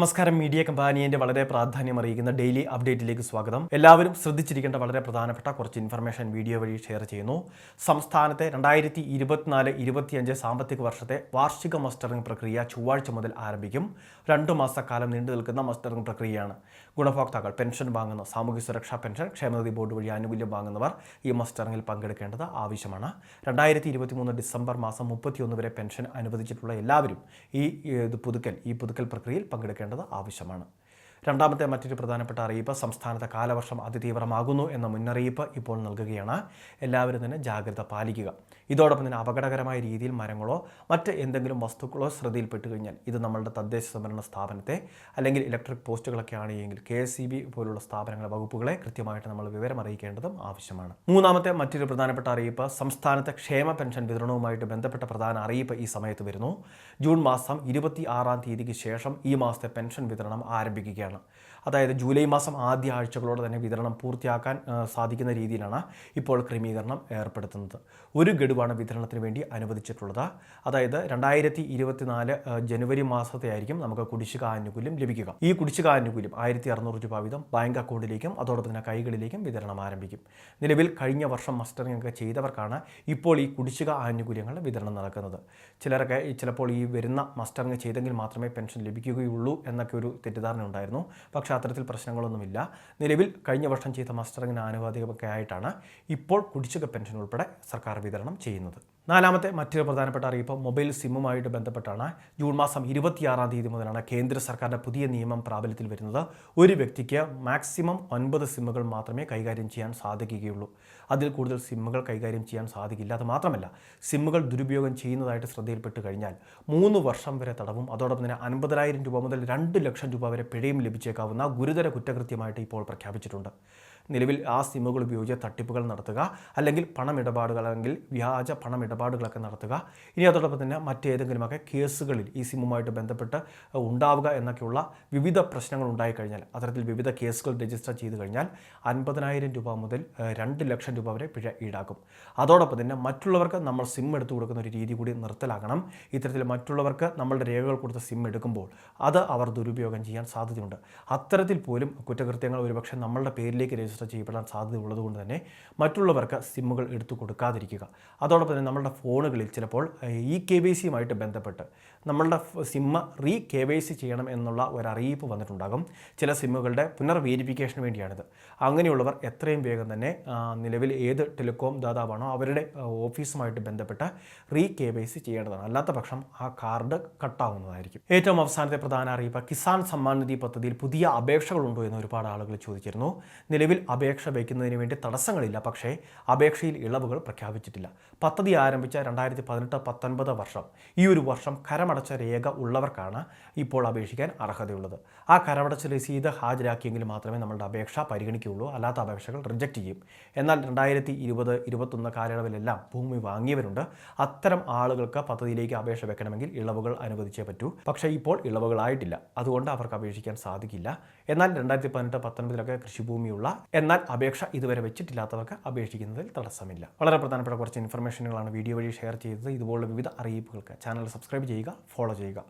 നമസ്കാരം. മീഡിയ കമ്പാനിയന്റെ വളരെ പ്രാധാന്യം അറിയിക്കുന്ന ഡെയിലി അപ്ഡേറ്റിലേക്ക് സ്വാഗതം. എല്ലാവരും ശ്രദ്ധിച്ചിരിക്കേണ്ട വളരെ പ്രധാനപ്പെട്ട കുറച്ച് ഇൻഫർമേഷൻ വീഡിയോ വഴി ഷെയർ ചെയ്യുന്നു. സംസ്ഥാനത്തെ രണ്ടായിരത്തി ഇരുപത്തിനാല് ഇരുപത്തിയഞ്ച് സാമ്പത്തിക വർഷത്തെ വാർഷിക മസ്റ്ററിംഗ് പ്രക്രിയ ചൊവ്വാഴ്ച മുതൽ ആരംഭിക്കും. രണ്ടു മാസക്കാലം നീണ്ടു നിൽക്കുന്ന മസ്റ്ററിംഗ് പ്രക്രിയയാണ്. ഗുണഭോക്താക്കൾ പെൻഷൻ വാങ്ങുന്ന സാമൂഹ്യ സുരക്ഷാ പെൻഷൻ ക്ഷേമനിധി ബോർഡ് വഴി ആനുകൂല്യം വാങ്ങുന്നവർ ഈ മസ്റ്ററിംഗിൽ പങ്കെടുക്കേണ്ടത് ആവശ്യമാണ്. രണ്ടായിരത്തി ഡിസംബർ മാസം മുപ്പത്തിയൊന്ന് വരെ പെൻഷൻ അനുവദിച്ചിട്ടുള്ള എല്ലാവരും ഈ പുതുക്കൽ ഈ പുതുക്കൽ പ്രക്രിയയിൽ പങ്കെടുക്കേണ്ടത് ആവശ്യമാണ്. രണ്ടാമത്തെ മറ്റൊരു പ്രധാനപ്പെട്ട അറിയിപ്പ് സംസ്ഥാനത്തെ കാലവർഷം അതിതീവ്രമാകുന്നു എന്ന മുന്നറിയിപ്പ് ഇപ്പോൾ നൽകുകയാണ്. എല്ലാവരും തന്നെ ജാഗ്രത പാലിക്കുക. ഇതോടൊപ്പം തന്നെ അപകടകരമായ രീതിയിൽ മരങ്ങളോ മറ്റ് എന്തെങ്കിലും വസ്തുക്കളോ ശ്രദ്ധയിൽപ്പെട്ട് കഴിഞ്ഞാൽ ഇത് നമ്മളുടെ തദ്ദേശ സംവരണ സ്ഥാപനത്തെ അല്ലെങ്കിൽ ഇലക്ട്രിക് പോസ്റ്റുകളൊക്കെ ആണെങ്കിൽ കെ എസ് പോലുള്ള സ്ഥാപനങ്ങളെ വകുപ്പുകളെ കൃത്യമായിട്ട് നമ്മൾ വിവരം അറിയിക്കേണ്ടതും ആവശ്യമാണ്. മൂന്നാമത്തെ മറ്റൊരു പ്രധാനപ്പെട്ട അറിയിപ്പ് സംസ്ഥാനത്തെ ക്ഷേമ പെൻഷൻ വിതരണവുമായിട്ട് ബന്ധപ്പെട്ട പ്രധാന അറിയിപ്പ് ഈ സമയത്ത് വരുന്നു. ജൂൺ മാസം ഇരുപത്തി ആറാം തീയതിക്ക് ശേഷം ഈ മാസത്തെ പെൻഷൻ വിതരണം ആരംഭിക്കുകയാണ്. 了。അതായത് ജൂലൈ മാസം ആദ്യ ആഴ്ചകളോടെ തന്നെ വിതരണം പൂർത്തിയാക്കാൻ സാധിക്കുന്ന രീതിയിലാണ് ഇപ്പോൾ ക്രമീകരണം ഏർപ്പെടുത്തുന്നത്. ഒരു ഗഡുവാണ് വിതരണത്തിന് വേണ്ടി അനുവദിച്ചിട്ടുള്ളത്. അതായത് രണ്ടായിരത്തി ഇരുപത്തിനാല് ജനുവരി മാസത്തെ ആയിരിക്കും നമുക്ക് കുടിശ്ശിക ആനുകൂല്യം ലഭിക്കുക. ഈ കുടിശ്ശിക ആനുകൂല്യം ആയിരത്തി അറുന്നൂറ് രൂപ വീതം ബാങ്ക് അക്കൗണ്ടിലേക്കും അതോടൊപ്പം തന്നെ കൈകളിലേക്കും വിതരണം ആരംഭിക്കും. നിലവിൽ കഴിഞ്ഞ വർഷം മസ്റ്ററിംഗ് ഒക്കെ ചെയ്തവർക്കാണ് ഇപ്പോൾ ഈ കുടിശ്ശിക ആനുകൂല്യങ്ങളുടെ വിതരണം നടക്കുന്നത്. ചിലരൊക്കെ ചിലപ്പോൾ ഈ വരുന്ന മസ്റ്ററിംഗ് ചെയ്തെങ്കിൽ മാത്രമേ പെൻഷൻ ലഭിക്കുകയുള്ളൂ എന്നൊക്കെ ഒരു തെറ്റിദ്ധാരണ ഉണ്ടായിരുന്നു പക്ഷേ അത്തരത്തിൽ പ്രശ്നങ്ങളൊന്നുമില്ല. നിലവിൽ കഴിഞ്ഞ വർഷം ചെയ്ത മസ്റ്ററിങ്ങിന് ആനുപാതികമൊക്കെ ആയിട്ടാണ് ഇപ്പോൾ കുടിശ്ശിക പെൻഷൻ ഉൾപ്പെടെ സർക്കാർ വിതരണം ചെയ്യുന്നത്. നാലാമത്തെ മറ്റൊരു പ്രധാനപ്പെട്ട അറിയിപ്പ് മൊബൈൽ സിമ്മുമായിട്ട് ബന്ധപ്പെട്ടാണ് ജൂൺ മാസം ഇരുപത്തിയാറാം തീയതി മുതലാണ് കേന്ദ്ര സർക്കാരിന്റെ പുതിയ നിയമം പ്രാബല്യത്തിൽ വരുന്നത്. ഒരു വ്യക്തിക്ക് മാക്സിമം ഒൻപത് സിമ്മുകൾ മാത്രമേ കൈകാര്യം ചെയ്യാൻ സാധിക്കുകയുള്ളൂ. അതിൽ കൂടുതൽ സിമ്മുകൾ കൈകാര്യം ചെയ്യാൻ സാധിക്കില്ല. അത് മാത്രമല്ല സിമ്മുകൾ ദുരുപയോഗം ചെയ്യുന്നതായിട്ട് ശ്രദ്ധയിൽപ്പെട്ട് കഴിഞ്ഞാൽ മൂന്ന് വർഷം വരെ തടവും അതോടൊപ്പം തന്നെ അൻപതിനായിരം രൂപ മുതൽ രണ്ട് ലക്ഷം രൂപ വരെ പിഴയും ലഭിച്ചേക്കാവുന്ന ഗുരുതര കുറ്റകൃത്യമായിട്ട് ഇപ്പോൾ പ്രഖ്യാപിച്ചിട്ടുണ്ട്. നിലവിൽ ആ സിമ്മുകൾ ഉപയോഗിച്ച് തട്ടിപ്പുകൾ നടത്തുക അല്ലെങ്കിൽ പണമിടപാടുകൾ അല്ലെങ്കിൽ വ്യാജ പണമിടപാടുകളൊക്കെ നടത്തുക. ഇനി അതോടൊപ്പം തന്നെ മറ്റേതെങ്കിലുമൊക്കെ കേസുകളിൽ ഈ സിമ്മുമായിട്ട് ബന്ധപ്പെട്ട് ഉണ്ടാവുക എന്നൊക്കെയുള്ള വിവിധ പ്രശ്നങ്ങൾ ഉണ്ടായിക്കഴിഞ്ഞാൽ അത്തരത്തിൽ വിവിധ കേസുകൾ രജിസ്റ്റർ ചെയ്ത് കഴിഞ്ഞാൽ അൻപതിനായിരം രൂപ മുതൽ രണ്ട് ലക്ഷം രൂപ വരെ പിഴ ഈടാക്കും. അതോടൊപ്പം തന്നെ മറ്റുള്ളവർക്ക് നമ്മൾ സിം എടുത്തു കൊടുക്കുന്ന ഒരു രീതി കൂടി നിർത്തലാക്കണം ഇത്തരത്തിൽ മറ്റുള്ളവർക്ക് നമ്മളുടെ രേഖകൾ കൊടുത്ത സിം എടുക്കുമ്പോൾ അത് അവർ ദുരുപയോഗം ചെയ്യാൻ സാധ്യതയുണ്ട്. അത്തരത്തിൽ പോലും കുറ്റകൃത്യങ്ങൾ ഒരുപക്ഷെ നമ്മളുടെ പേരിലേക്ക് രജിസ്റ്റർ ചെയ്യപ്പെടാൻ സാധ്യതയുള്ളത് കൊണ്ട് തന്നെ മറ്റുള്ളവർക്ക് സിമ്മുകൾ എടുത്തു കൊടുക്കാതിരിക്കുക. അതോടൊപ്പം തന്നെ നമ്മളുടെ ഫോണുകളിൽ ചിലപ്പോൾ ഇ കെ വൈ സിയുമായിട്ട് ബന്ധപ്പെട്ട് നമ്മളുടെ സിമ്മ റീ കെ വൈ സി ചെയ്യണം എന്നുള്ള ഒരു അറിയിപ്പ് വന്നിട്ടുണ്ടാകും. ചില സിമ്മുകളുടെ പുനർവേരിഫിക്കേഷന് വേണ്ടിയാണിത്. അങ്ങനെയുള്ളവർ എത്രയും വേഗം തന്നെ നിലവിൽ ഏത് ടെലികോം ദാതാവാണോ അവരുടെ ഓഫീസുമായിട്ട് ബന്ധപ്പെട്ട് റീ കെ വൈ സി ചെയ്യേണ്ടതാണ്. അല്ലാത്ത പക്ഷം ആ കാർഡ് കട്ടാവുന്നതായിരിക്കും. ഏറ്റവും അവസാനത്തെ പ്രധാന അറിയിപ്പ് കിസാൻ സമ്മാൻ നിധി പദ്ധതിയിൽ പുതിയ അപേക്ഷകളുണ്ടോ എന്ന് ഒരുപാട് ആളുകൾ ചോദിച്ചിരുന്നു. നിലവിൽ അപേക്ഷ വയ്ക്കുന്നതിന് വേണ്ടി തടസ്സങ്ങളില്ല. പക്ഷേ അപേക്ഷയിൽ ഇളവുകൾ പ്രഖ്യാപിച്ചിട്ടില്ല. പദ്ധതി ആരംഭിച്ച രണ്ടായിരത്തി പതിനെട്ട് പത്തൊൻപത് വർഷം. ഈ ഒരു വർഷം കരമടച്ച രേഖ ഉള്ളവർക്കാണ് ഇപ്പോൾ അപേക്ഷിക്കാൻ അർഹതയുള്ളത്. ആ കരമടച്ച രസീത് ഹാജരാക്കിയെങ്കിൽ മാത്രമേ നമ്മളുടെ അപേക്ഷ പരിഗണിക്കുകയുള്ളൂ. അല്ലാത്ത അപേക്ഷകൾ റിജക്റ്റ് ചെയ്യും. എന്നാൽ രണ്ടായിരത്തി ഇരുപത് ഇരുപത്തൊന്ന് കാലയളവിലെല്ലാം ഭൂമി വാങ്ങിയവരുണ്ട്. അത്തരം ആളുകൾക്ക് പദ്ധതിയിലേക്ക് അപേക്ഷ വെക്കണമെങ്കിൽ ഇളവുകൾ അനുവദിച്ചേ പറ്റൂ. പക്ഷേ ഇപ്പോൾ ഇളവുകളായിട്ടില്ല. അതുകൊണ്ട് അവർക്ക് അപേക്ഷിക്കാൻ സാധിക്കില്ല. എന്നാൽ രണ്ടായിരത്തി പതിനെട്ട് പത്തൊൻപതിലൊക്കെ കൃഷിഭൂമിയുള്ള എന്നാൽ അപേക്ഷ ഇതുവരെ വെച്ചിട്ടില്ലാത്തവർക്ക് അപേക്ഷിക്കുന്നതിൽ തടസ്സമില്ല. വളരെ പ്രധാനപ്പെട്ട കുറച്ച് ഇൻഫർമേഷനുകളാണ് വീഡിയോ വഴി ഷെയർ ചെയ്തത്. ഇതുപോലുള്ള വിവിധ അറിയിപ്പുകൾക്ക് ചാനൽ സബ്സ്ക്രൈബ് ചെയ്യുക ഫോളോ ചെയ്യുക.